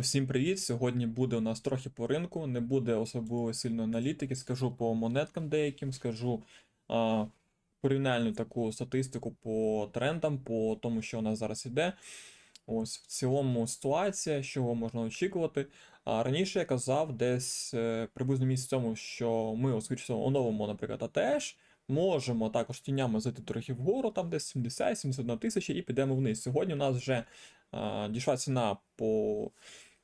Всім привіт! Сьогодні буде у нас трохи по ринку, не буде особливо сильно аналітики. Скажу по монеткам деяким, скажу а, порівняльну таку статистику по трендам, по тому, що у нас зараз іде. Ось в цілому ситуація, що можна очікувати. А раніше я казав десь е, приблизно місяць тому, що ми оскільки оновимо, наприклад, АТШ. Можемо також тінями зайти трохи вгору, там десь 70-71 тисячі, і підемо вниз. Сьогодні у нас вже а, дійшла ціна по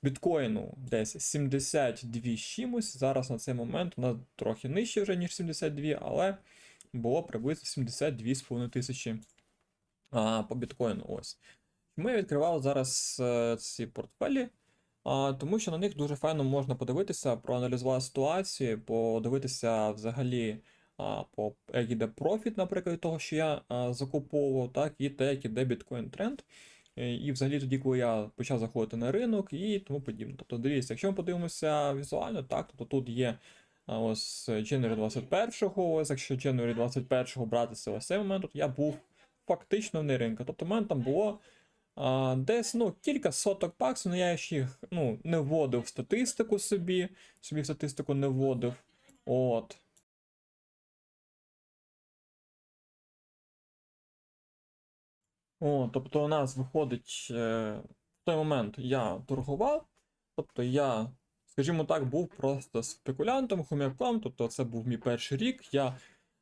біткоїну десь 72 з чимось. Зараз на цей момент нас трохи нижче вже, ніж 72, але було приблизно 72,5 тисячі а, по біткоїну. Ось. Чому я відкривав зараз е, ці портфелі? А, тому що на них дуже файно можна подивитися, проаналізувати ситуацію, подивитися взагалі, а, по як іде профіт, наприклад, того, що я а, закуповував, так, і те, як іде біткоін тренд. Е, І взагалі тоді, коли я почав заходити на ринок і тому подібне. Тобто, дивіться, якщо ми подивимося візуально, так, тобто тут є ось January 21-го, ось якщо January 21-го братися ось цей момент, тут я був фактично не ринку. Тобто, в мене там було а, десь ну, кілька соток баксів, але я ще їх ну, не вводив в статистику собі, собі в статистику не вводив. От. О, тобто у нас виходить, е, в той момент я торгував, тобто я, скажімо так, був просто спекулянтом, хом'яком, тобто це був мій перший рік. Я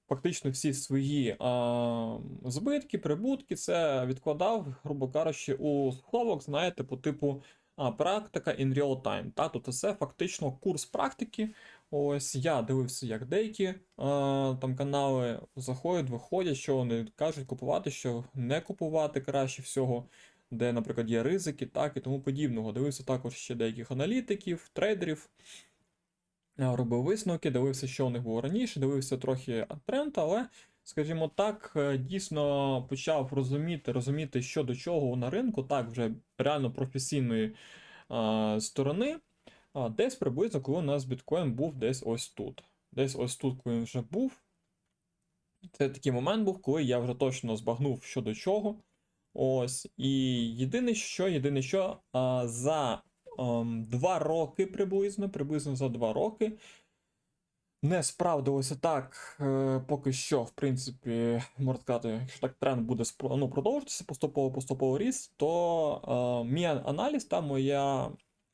фактично всі свої а, збитки, прибутки це відкладав, грубо кажучи, у сховок, знаєте, по типу практика in real time. Та? Тобто це фактично курс практики. Ось я дивився, як деякі а, там канали заходять, виходять, що вони кажуть купувати, що не купувати краще всього, де, наприклад, є ризики, так і тому подібного. Дивився також ще деяких аналітиків, трейдерів. Робив висновки, дивився, що у них було раніше, дивився трохи тренд, але, скажімо так, е, дійсно почав розуміти, розуміти, що до чого на ринку, так, вже реально професійної а, сторони. А, десь приблизно, коли у нас біткоін був десь ось тут. Десь ось тут, коли він вже був. Це такий момент був, коли я вже точно збагнув, що до чого. Ось. І єдине що, єдине що, а, за ем, два роки приблизно, приблизно за два роки. Не справдилося так, е, поки що, в принципі, можна сказати, якщо так тренд буде ну, продовжуватися поступово поступово ріст, то е, мій аналіз та моя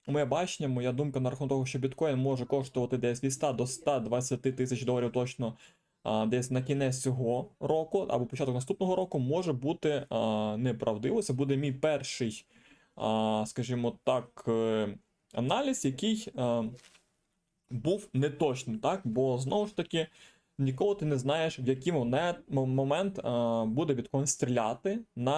Моє бачення, моя думка на рахунок того, що біткоін може коштувати десь від 100 до 120 тисяч доларів точно а, десь на кінець цього року або початок наступного року може бути а, неправдиво. Це буде мій перший, а, скажімо так, е, аналіз, який а, був неточним, так? Бо знову ж таки. Ніколи ти не знаєш, в який момент, а, буде біткоін стріляти на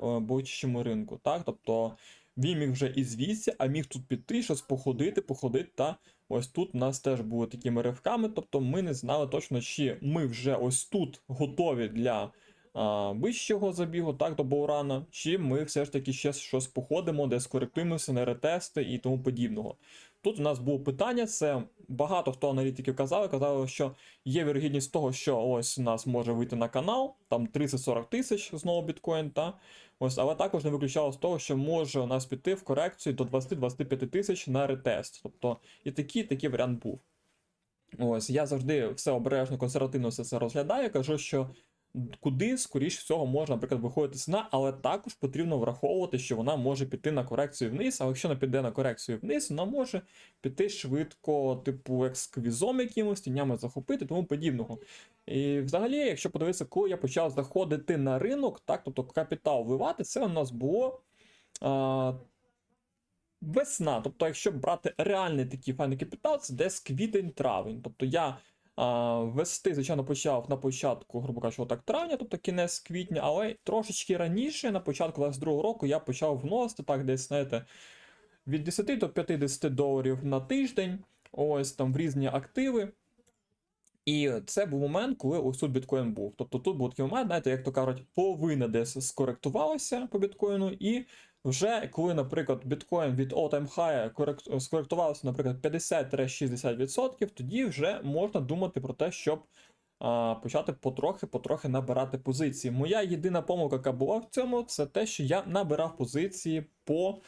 а, бойчому ринку. Так? Тобто він міг вже і звідси, а міг тут піти, щось походити, походити. Та ось тут у нас теж були такими ривками. Тобто ми не знали точно, чи ми вже ось тут готові для а, вищого забігу, так, до Боурана, чи ми все ж таки ще щось походимо, десь коректуємося на ретести і тому подібного. Тут у нас було питання, це багато хто аналітиків казали, казали, що є вірогідність того, що ось у нас може вийти на канал, там 30-40 тисяч знову біткоін, та ось, але також не виключало з того, що може у нас піти в корекцію до 20-25 тисяч на ретест. Тобто і такий, такий варіант був. Ось я завжди все обережно, консервативно все це розглядаю. Кажу, що куди скоріш всього може, наприклад, виходити ціна, але також потрібно враховувати, що вона може піти на корекцію вниз. А якщо не піде на корекцію вниз, вона може піти швидко, типу, як сквізом якимось, тінями захопити, тому подібного. І взагалі, якщо подивитися, коли я почав заходити на ринок, так, тобто капітал вливати, це у нас було. А, Весна, тобто, якщо брати реальний такий файний капітал, це десь квітень-травень. Тобто я вести, звичайно, почав на початку, грубо кажучи, отак травня, тобто кінець квітня, але трошечки раніше, на початку 22 року, я почав вносити так, десь, знаєте, від 10 до 50 доларів на тиждень, ось там в різні активи. І це був момент, коли ось тут біткоін був. Тобто тут був такий момент, знаєте, як то кажуть, половина десь скоректувалася по біткоїну, і вже коли, наприклад, біткоін від all-time high скоректувався, наприклад, 50-60%, тоді вже можна думати про те, щоб а, почати потрохи-потрохи набирати позиції. Моя єдина помилка, яка була в цьому, це те, що я набирав позиції по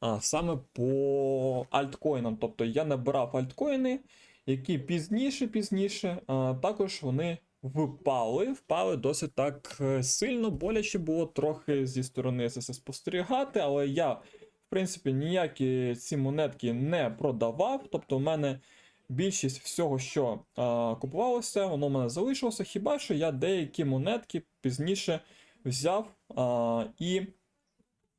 а саме по альткоїнам. Тобто я набирав альткоїни, які пізніше, пізніше, а, також вони впали, впали досить так е, сильно, боляче було трохи зі сторони це спостерігати, але я, в принципі, ніякі ці монетки не продавав. Тобто, в мене більшість всього, що а, купувалося, воно в мене залишилося. Хіба що я деякі монетки пізніше взяв а, і,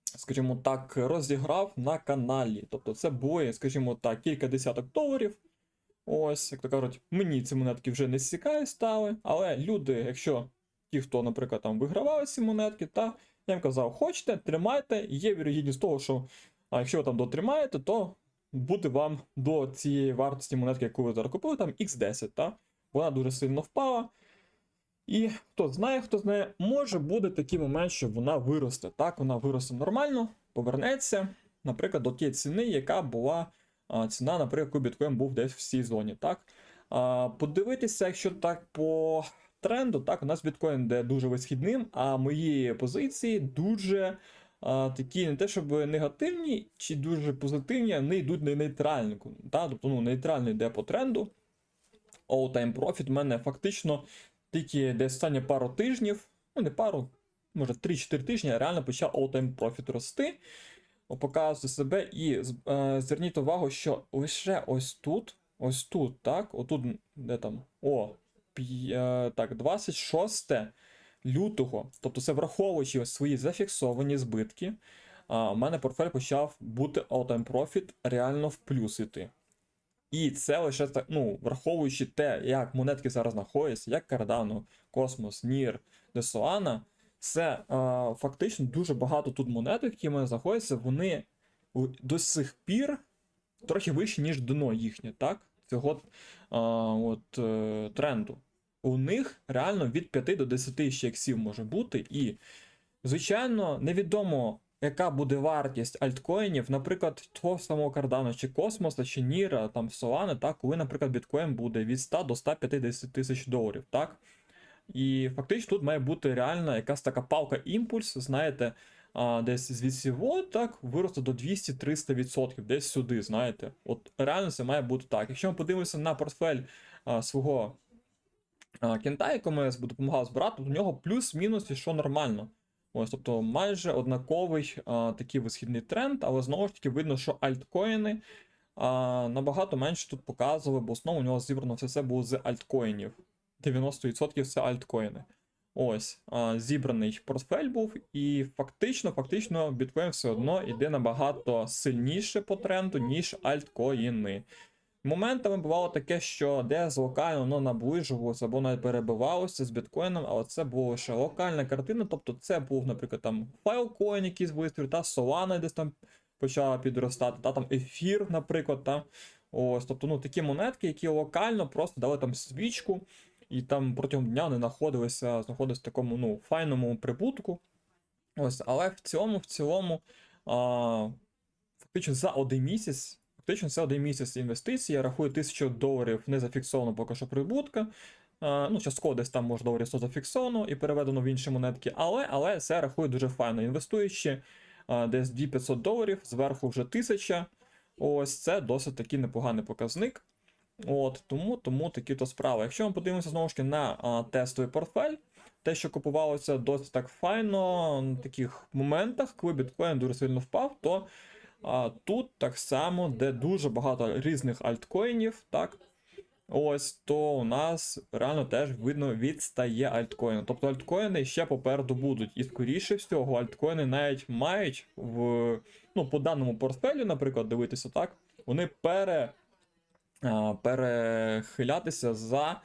скажімо так, розіграв на каналі. Тобто, це були, скажімо так, кілька десяток доларів. Ось, як то кажуть, мені ці монетки вже не стікає стали, але люди, якщо ті, хто, наприклад, там вигравали ці монетки, та я їм казав, хочете, тримайте, є вірогідність того, що а якщо ви там дотримаєте, то буде вам до цієї вартості монетки, яку ви зараз купили, там X10, та? Вона дуже сильно впала. І хто знає, хто знає, може буде такий момент, що вона виросте. Так, вона виросте нормально, повернеться, наприклад, до тієї ціни, яка була ціна, наприклад, біткоін був десь в цій зоні. Так? Подивитися, якщо так по тренду, так, у нас біткоін йде дуже висхідним, а мої позиції дуже такі не те, щоб негативні чи дуже позитивні, вони йдуть на нейтральну. Так? Тобто ну, нейтральний йде по тренду. All-time profit в мене фактично тільки десь останні пару тижнів, ну не пару, може 3-4 тижні, реально почав all-time profit рости, показувати себе. І е, зверніть увагу, що лише ось тут, ось тут, так, отут, де там, о, п'я- е, так, 26 лютого, тобто це враховуючи ось свої зафіксовані збитки, а, у мене портфель почав бути all-time profit реально в плюс іти. І це лише так, ну, враховуючи те, як монетки зараз знаходяться, як Cardano, Cosmos, NIR, Desolana, це е, фактично дуже багато тут монеток, які в мене знаходяться, вони до сих пір трохи вищі, ніж дно їхнє, так? Цього е, от, е, тренду. У них реально від 5 до 10 ще іксів може бути. І, звичайно, невідомо, яка буде вартість альткоїнів, наприклад, того самого Cardano, чи Космоса, чи Ніра, там Solana, так, коли, наприклад, біткоін буде від 100 до 150 тисяч доларів, так? І фактично тут має бути реальна якась така палка імпульс, знаєте, десь звідси вот, так, виросте до 200-300%, десь сюди, знаєте. От реально це має бути так. Якщо ми подивимося на портфель а, свого а, кента, якому я допомагав збирати, то у нього плюс-мінус і що нормально. Ось, тобто майже однаковий а, такий висхідний тренд, але знову ж таки видно, що альткоїни а, набагато менше тут показували, бо основному у нього зібрано все це було з альткоїнів. 90% це альткоїни. Ось, зібраний портфель був, і фактично, фактично, біткоін все одно йде набагато сильніше по тренду, ніж альткоїни. Моментами бувало таке, що десь локально воно наближувалося або навіть перебивалося з біткоїном, але це була лише локальна картина. Тобто це був, наприклад, там файлкоін, якийсь вистріл, та Solana десь там почала підростати, та там ефір, наприклад, та ось, тобто, ну такі монетки, які локально просто дали там свічку, і там протягом дня не знаходилися, знаходилися в такому ну, файному прибутку. Ось, але в цілому, в цілому, а, фактично за один місяць. Фактично, це один місяць інвестицій. Я рахую 1000 доларів не зафіксовано поки що прибутка. Ну, частково десь там може доларів 100 зафіксовано і переведено в інші монетки, але, але це рахую дуже файно. Інвестуючи десь 2500 доларів, зверху вже 1000. Ось це досить такий непоганий показник. От, тому, тому такі то справи. Якщо ми подивимося знову ж таки на а, тестовий портфель, те, що купувалося досить так файно на таких моментах, коли біткоін дуже сильно впав, то а, тут так само, де дуже багато різних альткоїнів, так. Ось то у нас реально теж видно відстає альткоїн. Тобто альткоїни ще попереду будуть. І скоріше всього, альткоїни навіть мають в ну, по даному портфелю, наприклад, дивитися так, вони пере, перехилятися за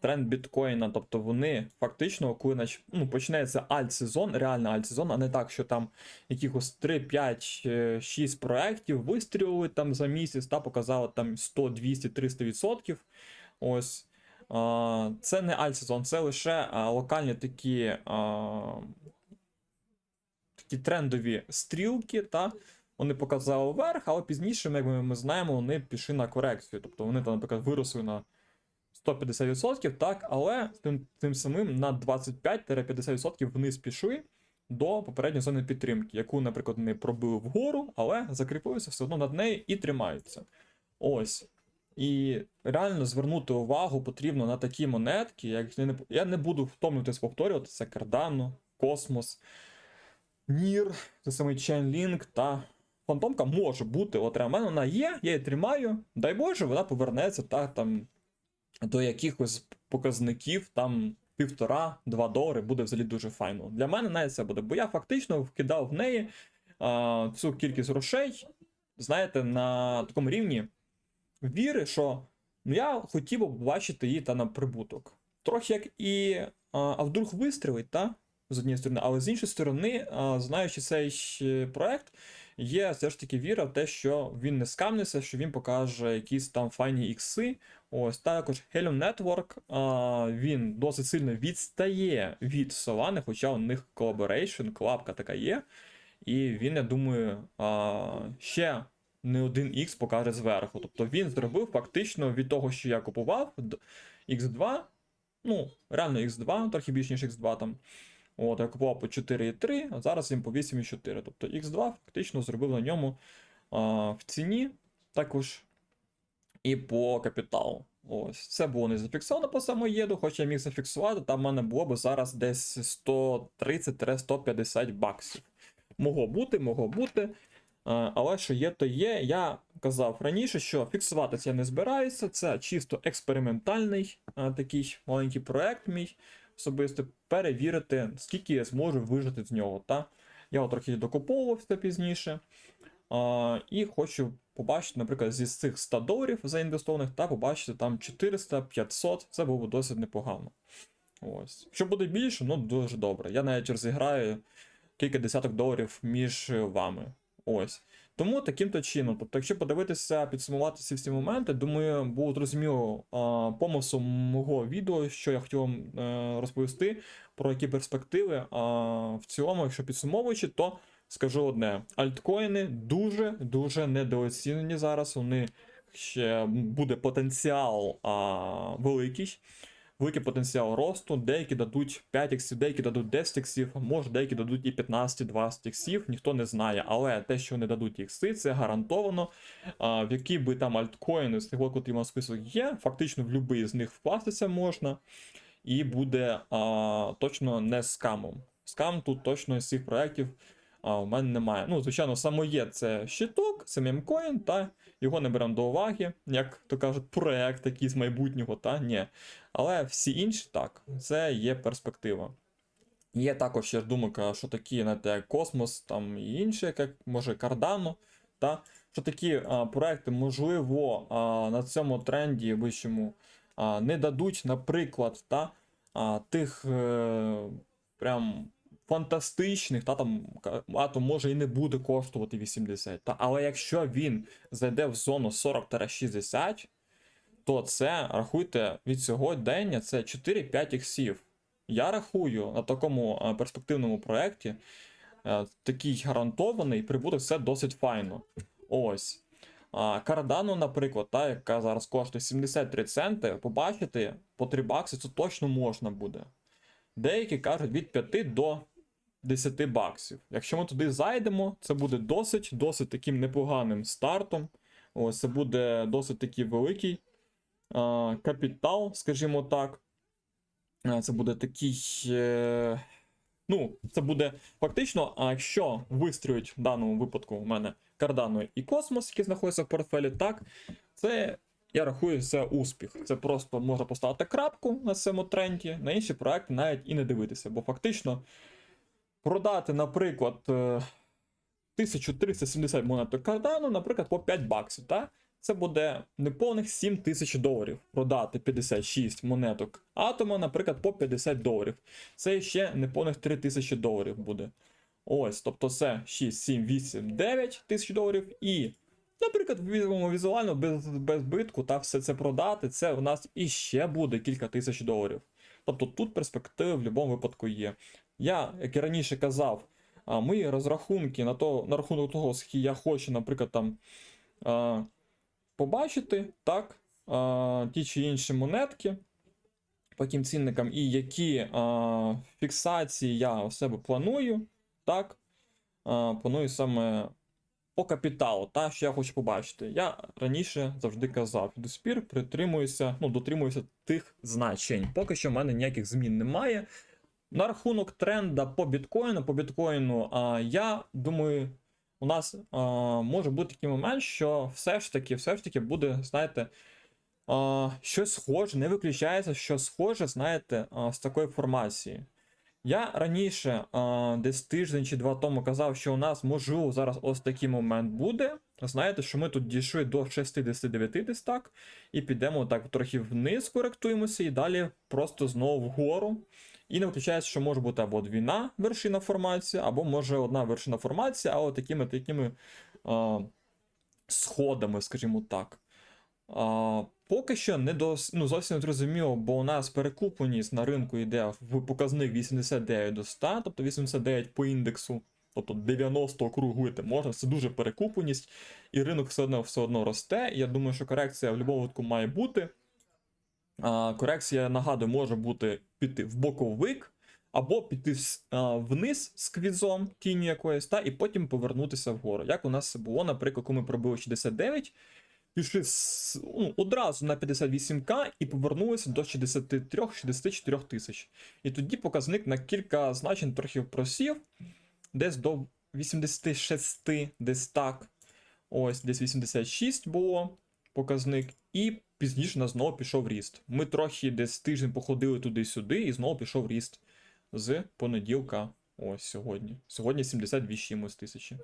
тренд біткоїна. Тобто вони фактично, коли ну, почнеться альт-сезон, реально альт-сезон, а не так, що там якихось 3, 5, е, 6 проєктів вистрілили там за місяць та показали там 100, 200, 300 відсотків. Ось. Це не альт-сезон, це лише локальні такі, такі трендові стрілки. Та? Вони показали вверх, але пізніше, як ми, ми знаємо, вони пішли на корекцію. Тобто вони, там, наприклад, виросли на 150%, так, але тим, тим самим на 25-50% вниз пішли. до попередньої зони підтримки, яку, наприклад, не пробили вгору, але закріпилися все одно над нею і тримаються. Ось. І реально звернути увагу потрібно на такі монетки, як я не, я не буду втомлюватись повторювати, це Cardano, Космос, Нір, це самий Chainlink та Фантомка може бути. От в мене вона є, я її тримаю. Дай Боже, вона повернеться так, там, до якихось показників, там півтора-два долари буде взагалі дуже файно. Для мене навіть це буде, бо я фактично вкидав в неї а, цю кількість грошей, знаєте, на такому рівні віри, що ну, я хотів би побачити її та на прибуток. Трохи як і а, а вдруг вистрілить, та? З однієї сторони, але з іншої сторони, а, знаючи цей проект, є все ж таки віра в те, що він не скамнеться, що він покаже якісь там файні ікси. Ось також Helium Network, а, він досить сильно відстає від Solana, хоча у них collaboration, клапка така є. І він, я думаю, а, ще не один X покаже зверху. Тобто він зробив фактично від того, що я купував X2, ну, реально X2, трохи більше, ніж X2 там. От, я купував по 4,3, а зараз він по 8,4. Тобто X2 фактично зробив на ньому а, в ціні також і по капіталу. Ось, це було не зафіксовано по самоєду, хоч я міг зафіксувати, там в мене було б зараз десь 130-150 баксів. Могло бути, могло бути. Але що є, то є. Я казав раніше, що фіксуватися я не збираюся. Це чисто експериментальний такий маленький проект мій особисто. Перевірити, скільки я зможу вижити з нього. Та? Я от трохи докуповувався пізніше. А, і хочу побачити, наприклад, зі цих 100 доларів заінвестованих, та побачити там 400-500, це було б досить непогано. Ось. Якщо буде більше, ну дуже добре. Я навіть розіграю кілька десяток доларів між вами. Ось. Тому таким то чином. Тобто, якщо подивитися, підсумувати ці всі моменти, думаю, було зрозуміло а, помислом мого відео, що я хотів вам е, розповісти, про які перспективи. А, в цілому, якщо підсумовуючи, то скажу одне: альткоїни дуже-дуже недооцінені зараз. Вони ще буде потенціал а, великий. Великий потенціал росту, деякі дадуть 5 іксів, деякі дадуть 10 іксів, може деякі дадуть і 15-20 іксів, ніхто не знає. Але те, що вони дадуть ікси, це гарантовано. А, в які би там альткоїни з тих, котрі список є, фактично в будь-який з них вкластися можна, і буде а, точно не скамом. Скам тут точно з цих проєктів а, у мене немає. Ну, звичайно, самоє це щиток, це мемкоін, та його не беремо до уваги, як то кажуть, проект якийсь майбутнього, та ні. Але всі інші так, це є перспектива. Є також ще думка, що такі, знаєте, як Космос, там і інші, як може Cardano, та що такі а, проекти, можливо, а, на цьому тренді вищому а, не дадуть, наприклад, та, а, тих е, прям фантастичних, та там атом може і не буде коштувати 80. Та, але якщо він зайде в зону 40-60, то це рахуйте від сьогодення це 4-5 іксів. Я рахую на такому е, перспективному проєкті е, такий гарантований прибуток це досить файно. Ось. Cardano, наприклад, та, яка зараз коштує 73 центи, побачити по 3 бакси це точно можна буде. Деякі кажуть від 5 до 10 баксів. Якщо ми туди зайдемо, це буде досить досить таким непоганим стартом. Ось це буде досить такий великий а, капітал, скажімо так. Це буде такий. Е... Ну, це буде фактично, а якщо вистрілять в даному випадку у мене Cardano і Космос, які знаходяться в портфелі, так, це я рахую це успіх. Це просто можна поставити крапку на цьому тренді, на інші проекти навіть і не дивитися, бо фактично продати, наприклад, е, 1370 монеток Cardano, наприклад, по 5 баксів. Так? Це буде неповних 7 тисяч доларів. Продати 56 монеток атома, наприклад, по 50 доларів. Це ще неповних 3 тисячі доларів буде. Ось, тобто це 6, 7, 8, 9 тисяч доларів. І, наприклад, візьмемо візуально без, без збитку та все це продати, це у нас іще буде кілька тисяч доларів. Тобто тут перспективи в будь-якому випадку є. Я, як і раніше казав, мої розрахунки на то, на рахунок того, скільки я хочу, наприклад, там побачити, так, ті чи інші монетки по яким цінникам, і які фіксації я у себе планую, Так. Планую саме по капіталу, та що я хочу побачити. Я раніше завжди казав, до спір притримуюся, ну, дотримуюся тих значень. Поки що в мене ніяких змін немає. На рахунок тренда по біткоїну, по біткоїну, а, я думаю, у нас а, може бути такий момент, що все ж таки, все ж таки буде, знаєте, а, щось схоже, не виключається, що схоже, знаєте, а, з такої формації. Я раніше, а, десь тиждень чи два тому казав, що у нас можливо зараз ось такий момент буде. Знаєте, що ми тут дійшли до 69 десь так, і підемо так трохи вниз, коректуємося, і далі просто знову вгору. І не виключається, що може бути або двійна вершина формації, або може одна вершина формації, але такими такими а, сходами, скажімо так. А, поки що не дос, ну, зовсім зрозуміло, бо у нас перекупленість на ринку йде в показник 89 до 100, тобто 89 по індексу, тобто 90 округлити можна, це дуже перекупленість, і ринок все одно все одно росте. І я думаю, що корекція в будь-якому має бути. Корекція, нагадую, може бути піти в боковик, або піти вниз з квізом тінню якоїсь, та, і потім повернутися вгору. Як у нас це було, наприклад, коли ми пробили 69, пішли ну, одразу на 58к і повернулися до 63-64 тисяч. І тоді показник на кілька значень трохи просів, десь до 86, десь так. Ось, десь 86 було показник, і пізніше на знову пішов ріст. Ми трохи десь тиждень походили туди-сюди, і знову пішов ріст з понеділка. Ось сьогодні. Сьогодні 72 з чимось тисячі.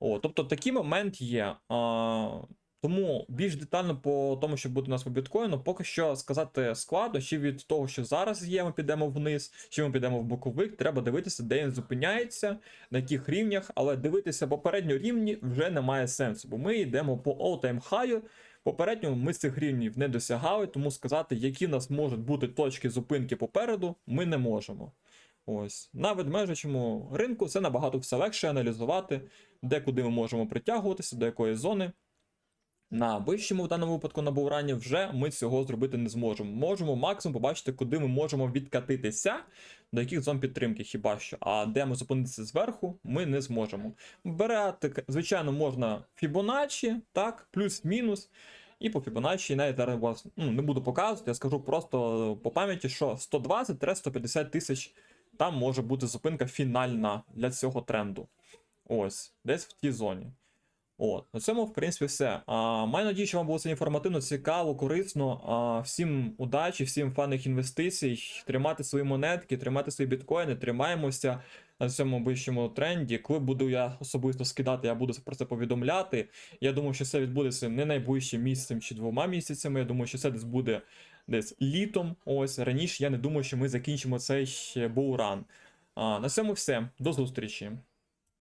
О, тобто такий момент є. А, тому більш детально по тому, що буде у нас по біткоїну, поки що сказати складно, чи від того, що зараз є, ми підемо вниз, чи ми підемо в боковик, треба дивитися, де він зупиняється, на яких рівнях, але дивитися попередньо рівні вже немає сенсу, бо ми йдемо по all-time high. Попередньо ми цих рівнів не досягали, тому сказати, які нас можуть бути точки зупинки попереду, ми не можемо. Ось на ведмежачому ринку це набагато все легше аналізувати, де куди ми можемо притягуватися, до якої зони. На вищому в даному випадку на бурані вже ми цього зробити не зможемо. Можемо максимум побачити, куди ми можемо відкатитися, до яких зон підтримки хіба що. А де ми зупинитися зверху, ми не зможемо. Берете, звичайно, можна Fibonacci, так, плюс-мінус. І по Fibonacci навіть зараз вас ну, не буду показувати, я скажу просто по пам'яті, що 120-150 тисяч там може бути зупинка фінальна для цього тренду. Ось, десь в тій зоні. От, на цьому, в принципі, все. А, маю надію, що вам було це інформативно, цікаво, корисно. А, всім удачі, всім фаних інвестицій, тримати свої монетки, тримати свої біткоїни, тримаємося на цьому вищому тренді. Коли буду я особисто скидати, я буду про це повідомляти. Я думаю, що це відбудеться не найближчим місяцем чи двома місяцями. Я думаю, що це десь буде десь літом. Ось раніше я не думаю, що ми закінчимо цей бууран. А, на цьому все. До зустрічі.